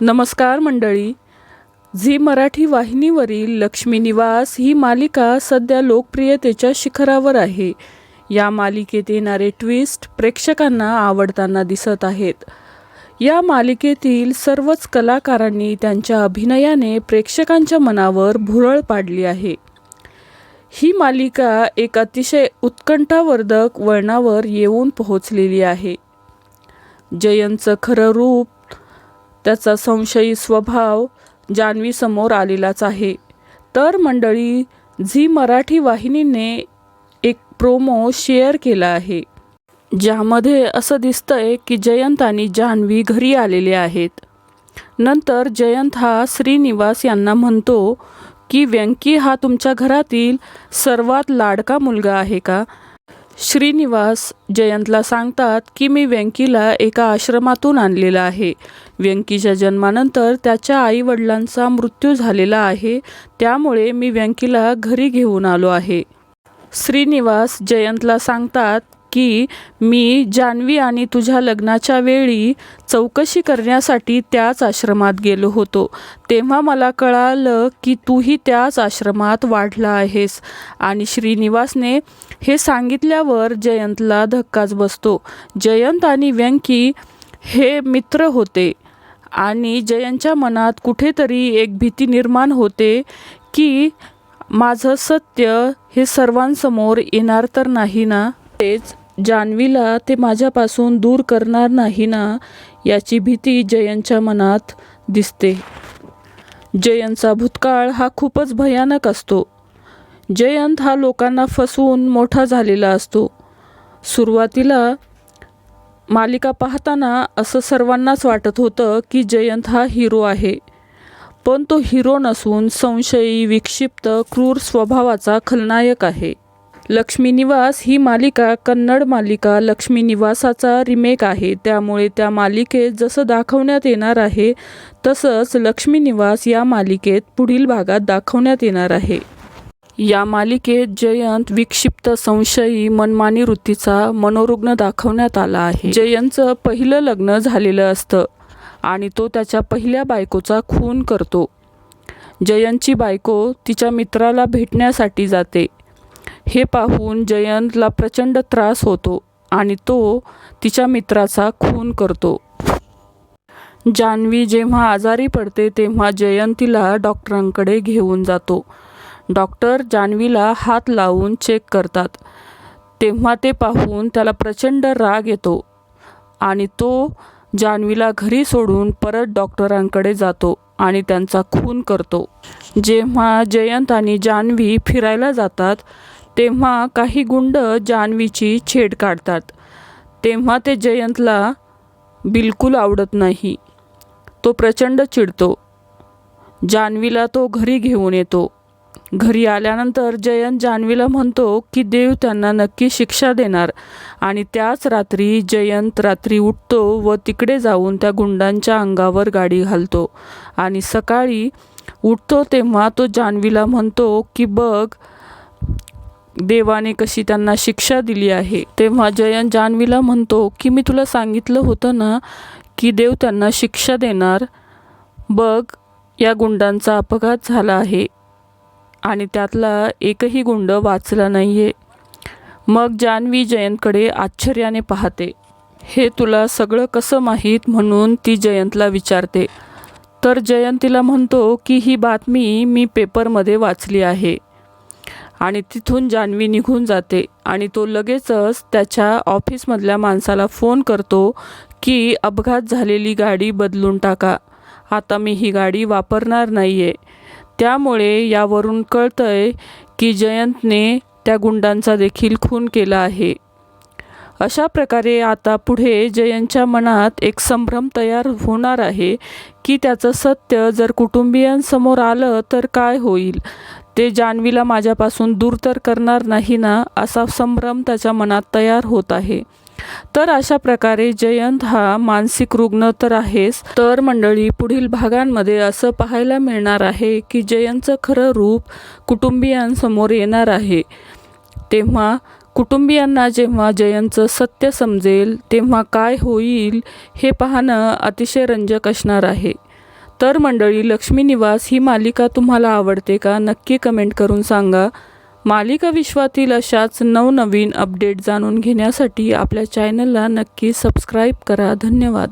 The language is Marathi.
नमस्कार मंडळी. झी मराठी वाहिनीवरील लक्ष्मी निवास ही मालिका सध्या लोकप्रियतेच्या शिखरावर आहे. या मालिकेत येणारे ट्विस्ट प्रेक्षकांना आवडताना दिसत आहेत. या मालिकेतील सर्वच कलाकारांनी त्यांच्या अभिनयाने प्रेक्षकांच्या मनावर भुरळ पाडली आहे. ही मालिका एक अतिशय उत्कंठावर्धक वळणावर येऊन पोहोचलेली आहे. जयंतचं खरं रूप त्याचा संशयी स्वभाव जान्हवीसमोर आलेलाच आहे. तर मंडळी झी मराठी वाहिनीने एक प्रोमो शेअर केला आहे. ज्यामध्ये असं दिसतंय की जयंत आणि जान्हवी घरी आलेले आहेत. नंतर जयंत हा श्रीनिवास यांना म्हणतो की व्यंकी हा तुमच्या घरातील सर्वात लाडका मुलगा आहे का? श्रीनिवास जयंतला सांगतात की मी व्यंकीला एका आश्रमातून आणलेला आहे. व्यंकीच्या जन्मानंतर त्याच्या आईवडिलांचा मृत्यू झालेला आहे. त्यामुळे मी व्यंकीला घरी घेऊन आलो आहे. श्रीनिवास जयंतला सांगतात की मी जान्हवी आणि तुझ्या लग्नाच्या वेळी चौकशी करण्यासाठी त्याच आश्रमात गेलो होतो. तेव्हा मला कळालं की तूही त्याच आश्रमात वाढला आहेस. आणि श्रीनिवासने हे सांगितल्यावर जयंतला धक्काच बसतो. जयंत आणि व्यंकी हे मित्र होते. आणि जयंतच्या मनात कुठेतरी एक भीती निर्माण होते की माझं सत्य हे सर्वांसमोर येणार तर नाही ना? तेच जान्हवीला ते माझ्यापासून दूर करणार नाही ना याची भीती जयनच्या मनात दिसते. जयंतचा भूतकाळ हा खूपच भयानक असतो. जयंत हा लोकांना फसवून मोठा झालेला असतो. सुरुवातीला मालिका पाहताना असं सर्वांनाच वाटत होतं की जयंत हा हिरो आहे. पण तो हिरो नसून संशयी विक्षिप्त क्रूर स्वभावाचा खलनायक आहे. लक्ष्मी निवास ही मालिका कन्नड मालिका लक्ष्मी निवासाचा रिमेक आहे. त्यामुळे त्या मालिकेत जसं दाखवण्यात येणार आहे तसंच लक्ष्मी निवास या मालिकेत पुढील भागात दाखवण्यात येणार आहे. या मालिकेत जयंत विक्षिप्त संशयी मनमानी वृत्तीचा मनोरुग्ण दाखवण्यात आला आहे. जयंतचं पहिलं लग्न झालेलं असतं आणि तो त्याच्या पहिल्या बायकोचा खून करतो. जयंतची बायको तिच्या मित्राला भेटण्यासाठी जाते. हे पाहून जयंतला प्रचंड त्रास होतो आणि तो तिच्या मित्राचा खून करतो. जान्हवी जेव्हा आजारी पडते तेव्हा जयंतीला डॉक्टरांकडे घेऊन जातो. डॉक्टर जान्हवीला हात लावून चेक करतात. तेव्हा ते पाहून त्याला प्रचंड राग येतो आणि तो जान्हवीला घरी सोडून परत डॉक्टरांकडे जातो आणि त्यांचा खून करतो. जेव्हा जयंत आणि जान्हवी फिरायला जातात तेव्हा काही गुंड जान्हवीची छेड काढतात. तेव्हा ते जयंतला बिलकुल आवडत नाही. तो प्रचंड चिडतो. जान्हवीला तो घरी घेऊन येतो. घरी आल्यानंतर जयंत जान्हवीला म्हणतो की देव त्यांना नक्की शिक्षा देणार आणि त्याच रात्री जयंत रात्री उठतो व तिकडे जाऊन त्या गुंडांच्या अंगावर गाडी घालतो आणि सकाळी उठतो तेव्हा तो जान्हवीला म्हणतो की बघ देवाने कशी त्यांना शिक्षा दिली आहे. तेव्हा जयंत जान्हवीला म्हणतो की मी तुला सांगितलं होतं ना की देव त्यांना शिक्षा देणार. बघ या गुंडांचा अपघात झाला आहे आणि त्यातला एकही गुंड वाचला नाही आहे मग जान्हवी जयंतकडे आश्चर्याने पाहते. हे तुला सगळं कसं माहीत म्हणून ती जयंतला विचारते. तर जयंतीला म्हणतो की ही बातमी मी पेपरमध्ये वाचली आहे. आणि तिथून जान्हवी निघून जाते आणि तो लगेचच त्याच्या ऑफिसमधल्या माणसाला फोन करतो की अपघात झालेली गाडी बदलून टाका. आता मी ही गाडी वापरणार नाही आहे त्यामुळे यावरून कळतंय की जयंतने त्या गुंडांचा देखील खून केला आहे. अशा प्रकारे आता पुढे जयंतच्या मनात एक संभ्रम तयार होणार आहे की त्याचं सत्य जर कुटुंबियांसमोर आलं तर काय होईल? ते जान्हवीला माझ्यापासून दूर तर करणार नाही ना असा संभ्रम त्याच्या मनात तयार होत आहे. तर अशा प्रकारे जयंत हा मानसिक रुग्ण तर आहेच तर मंडळी पुढील भागांमध्ये असं पाहायला मिळणार आहे की जयंतचं खरं रूप कुटुंबियांसमोर येणार आहे. तेव्हा कुटुंबियांना जेव्हा जयंतचं सत्य समजेल तेव्हा काय होईल हे पाहणं अतिशय रंजक असणार आहे. तर मंडळी लक्ष्मी निवास ही मालिका तुम्हाला आवडते का? नक्की कमेंट करून सांगा. मालिका विश्वातील अशाच नवनवीन अपडेट जाणून घेण्यासाठी आपल्या चॅनलला नक्की सबस्क्राईब करा. धन्यवाद.